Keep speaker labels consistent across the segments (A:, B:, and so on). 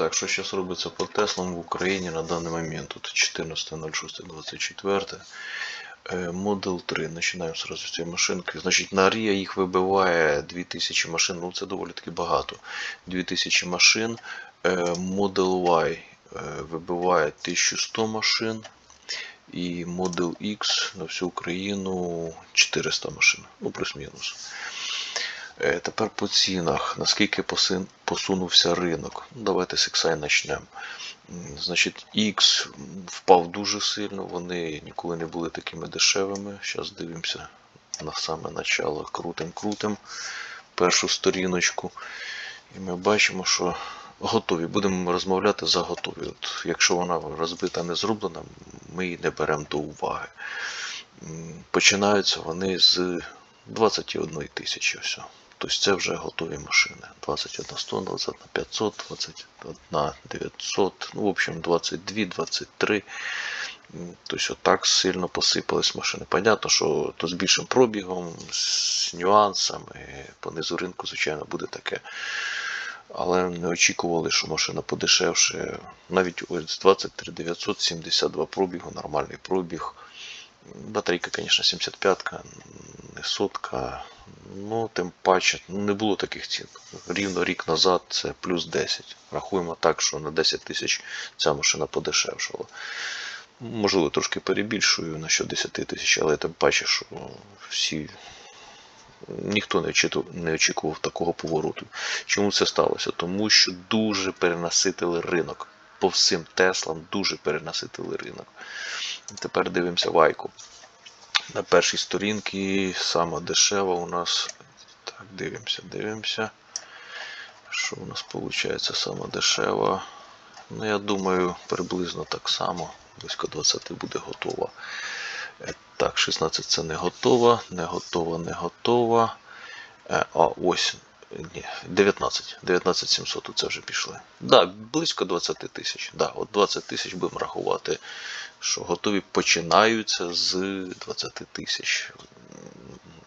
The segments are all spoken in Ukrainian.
A: Так, що зараз робиться по Теслам в Україні на даний момент? Тут 14.06.24. Е, Model 3. Починаємо сразу з цієї машинки. Значить, на RIA їх вибиває 2000 машин. Ну це доволі таки багато. 2000 машин. Е, Model Y е, вибиває 1100 машин. І Model X на всю Україну 400 машин. Ну, плюс-мінус. Е, Тепер по цінах. Наскільки посунувся ринок? Ну, давайте з XI почнемо. Значить, X впав дуже сильно, вони ніколи не були такими дешевими. Зараз дивимося на саме начало. Крутим, крутим першу сторіночку. І ми бачимо, що готові. Будемо розмовляти за готові. От, якщо вона розбита, не зроблена, ми її не беремо до уваги. Починаються вони з 21 тисячі. Все. Тобто це вже готові машини. 21 100, 21 500, 21 900, ну, в общем, 22, 23. Тобто отак сильно посипались машини. Понятно, що то з більшим пробігом, з нюансами, по низу ринку, звичайно, буде таке. Але не очікували, що машина подешевше. Навіть ось 23 972 пробігу, нормальний пробіг. Батарейка, звісно, 75-ка, не сотка. Ну, тим паче, не було таких цін. Рівно рік назад це плюс 10. Рахуємо так, що на 10 тисяч ця машина подешевшала. Можливо, трошки перебільшую на що 10 тисяч, але тим паче, що всі. Ніхто не очікував такого повороту. Чому це сталося? Тому що дуже перенаситили ринок. По всім Теслам дуже перенаситили ринок. Тепер дивимося вайку. На першій сторінці сама дешева у нас. Так, дивимося, дивимося. Що у нас виходить сама дешева? Ну, я думаю, приблизно так само. Близько 20 буде готова. Е, Так, 16 це не готова, не готова, не готова. Е, А, ось. Ні, 19. 19 700 це вже пішли. Да, близько 20 тисяч. Да, от 20 тисяч будемо рахувати, що готові починаються з 20 тисяч.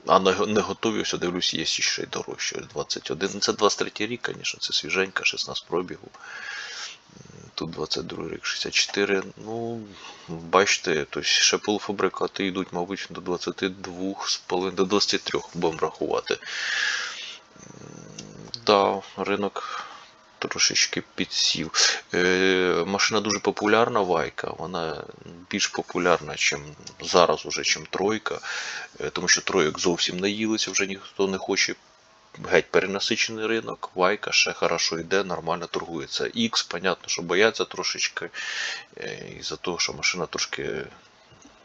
A: А не, готові, я дивлюсь, є ще й дорожче. 21. Ну, Це 23 рік, звісно, це свіженька, 16 пробігу. Тут 22 рік, 64. Ну, бачите, тобто ще полуфабрикати йдуть, мабуть, до 22,5 до 23 будемо рахувати. Да, ринок трошечки підсів. Е, машина дуже популярна, Вайка. Вона більш популярна, ніж зараз, уже, чим тройка. Е, тому що тройок зовсім наїлися, вже ніхто не хоче. Геть перенасичений ринок, Вайка ще хорошо йде, нормально торгується. X, понятно, що бояться трошечки, е, із-за того, що машина трошки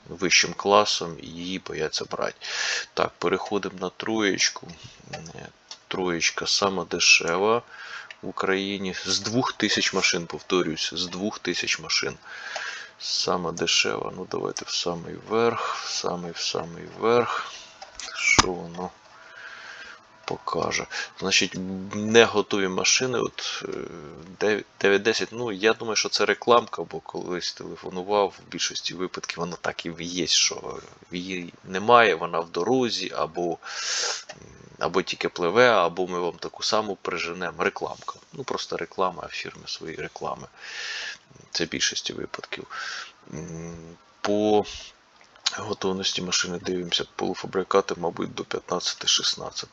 A: вищим класом і її бояться брати. Так, переходимо на троєчку. Е, Троєчка сама дешева в Україні. З 2000 машин, повторюсь, з 2000 машин. Сама дешева. Ну, давайте в самий верх, в самий в самий верх. Що воно покаже? Значить, не готові машини. От е, 910, ну я думаю, що це рекламка, бо колись телефонував, в більшості випадків воно так і є, що її немає, вона в дорозі, або або тільки пливе, або ми вам таку саму приженемо. Рекламка. Ну просто реклама фірми свої реклами. Це більшості випадків. По готовності машини дивимося, полуфабрикати, мабуть, до 15-16.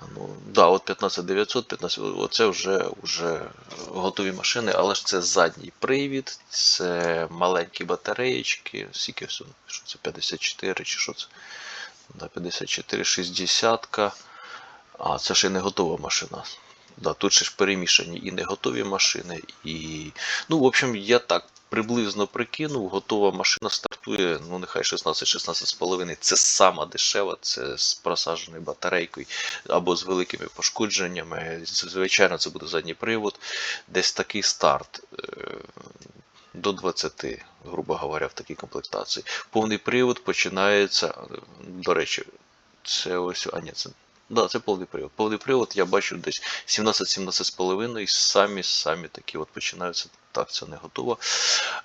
A: А Ну, да, от 15900, 15, оце вже, вже готові машини, але ж це задній привід, це маленькі батареєчки, скільки все, що це 54 чи що це? Да, 54, 60. А, це ще не готова машина. Да, тут ще ж перемішані і не готові машини, і. Ну, в общем, я так приблизно прикинув, готова машина стартує, ну, нехай 16-16,5. Це сама дешева, це з просадженою батарейкою або з великими пошкодженнями. Звичайно, це буде задній привод. Десь такий старт. е, До 20, грубо говоря, в такій комплектації. Повний привод починається. Е, До речі, це ось. А ні, це. Да, це повний привод. Повний привод я бачу десь 17-17,5 самі самі такі от починаються. Так, це не готово.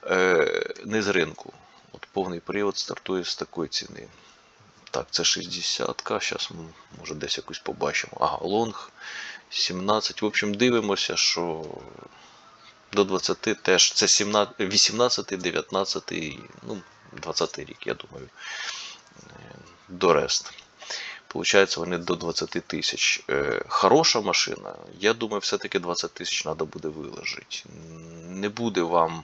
A: Е, не з ринку. От повний привод стартує з такої ціни. Так, це 60-ка. Зараз може десь якусь побачимо. Ага, лонг 17. В общем, дивимося, що До 20 теж. Це 17, 18, 19, ну, 20 рік, я думаю. До рест. Получається, вони до 20 тисяч. Е, Хороша машина, я думаю, все-таки 20 тисяч треба буде виложити. Не буде вам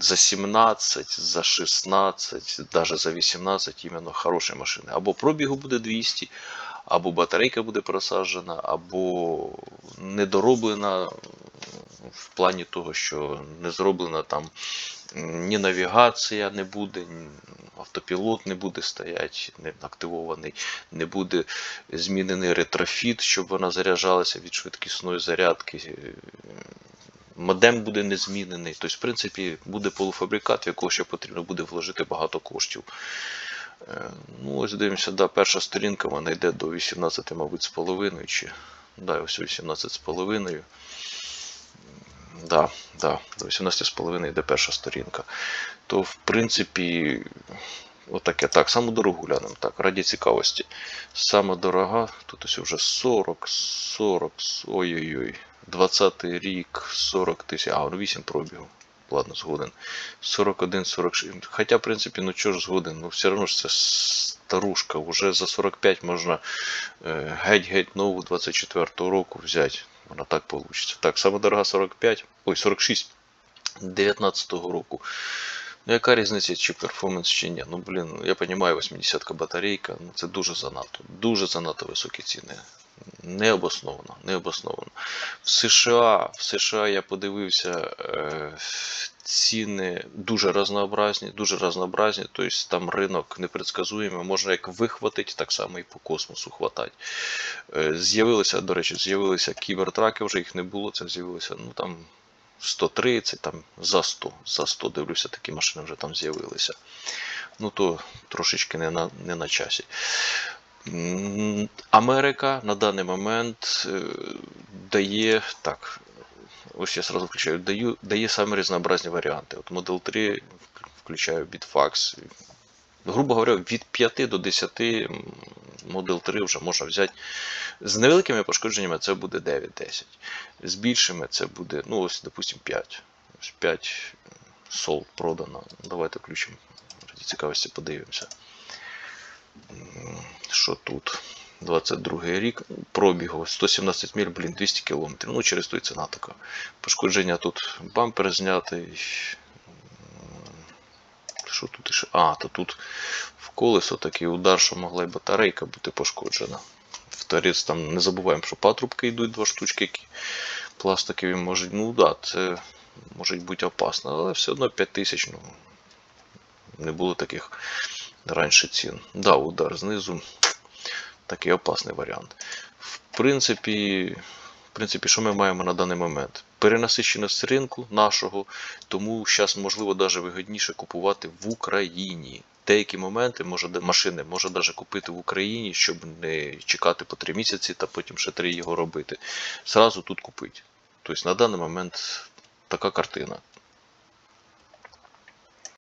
A: за 17, за 16, навіть за 18 іменно хороші машини. Або пробігу буде 200, або батарейка буде просаджена, або недороблена в плані того, що не зроблена там ні навігація не буде, автопілот не буде стояти, не активований, не буде змінений ретрофіт, щоб вона заряджалася від швидкісної зарядки. Модем буде не змінений. Тобто, в принципі, буде полуфабрикат, в якого ще потрібно буде вложити багато коштів. Е, Ну, ось дивимося, да, перша сторінка вона йде до 18, мабуть, з половиною. Чи... Да, ось 18 з половиною. Да, да, до 18 з йде перша сторінка. То, в принципі, отаке. Так, саму дорогу глянемо. Так, раді цікавості. Сама дорога, тут ось вже 40, 40, ой-ой-ой. 20 рік, 40 тисяч, а, ну 8 пробігу. Ладно, згоден. 41, 46. Хоча, в принципі, ну чого ж згоден, ну все одно ж це старушка. Уже за 45 можна е, геть-геть нову 24-го року взяти. Вона так вийде. Так, сама дорога 45, ой, 46 19-го року. Ну, яка різниця, чи перформанс, чи ні? Ну, блін, я розумію, 80-ка батарейка, ну це дуже занадто. Дуже занадто високі ціни. Необосновано, необосновано. В США, в США я подивився, е, ціни дуже разнообразні, дуже разнообразні, тобто там ринок непредсказуємий, можна як вихватити, так само і по космосу хватати. Е, з'явилися, до речі, з'явилися кібертраки, вже їх не було, це з'явилося, ну там 130, там за 100, за 100 дивлюся, такі машини вже там з'явилися. Ну то трошечки не на, не на часі. Америка на даний момент е, дає так. Ось я сразу включаю, даю, дає саме різнообразні варіанти. От Model 3 включаю Bitfax. Грубо говоря, від 5 до 10 м, Model 3 вже можна взяти. З невеликими пошкодженнями це буде 9-10. З більшими це буде, ну ось, допустим, 5. Ось 5 солд продано. Давайте включимо. Раді цікавості подивимося. Що тут? 22 рік, пробігу 117 міль, блін, 200 км. Ну, через той ціна така. Пошкодження тут бампер знятий. Що тут іще? А, то тут в колесо такий удар, що могла й батарейка бути пошкоджена. В торець там не забуваємо, що патрубки йдуть два штучки, які пластикові можуть. Ну да, це може бути опасно, але все одно 5 тисяч, ну, не було таких раніше цін. Да, удар знизу. Такий опасний варіант. В принципі, в принципі, що ми маємо на даний момент? Перенасищеність ринку нашого, тому зараз, можливо, навіть вигідніше купувати в Україні. Деякі моменти може, машини можна навіть купити в Україні, щоб не чекати по 3 місяці та потім ще 3 його робити. Зразу тут купити. Тобто на даний момент така картина.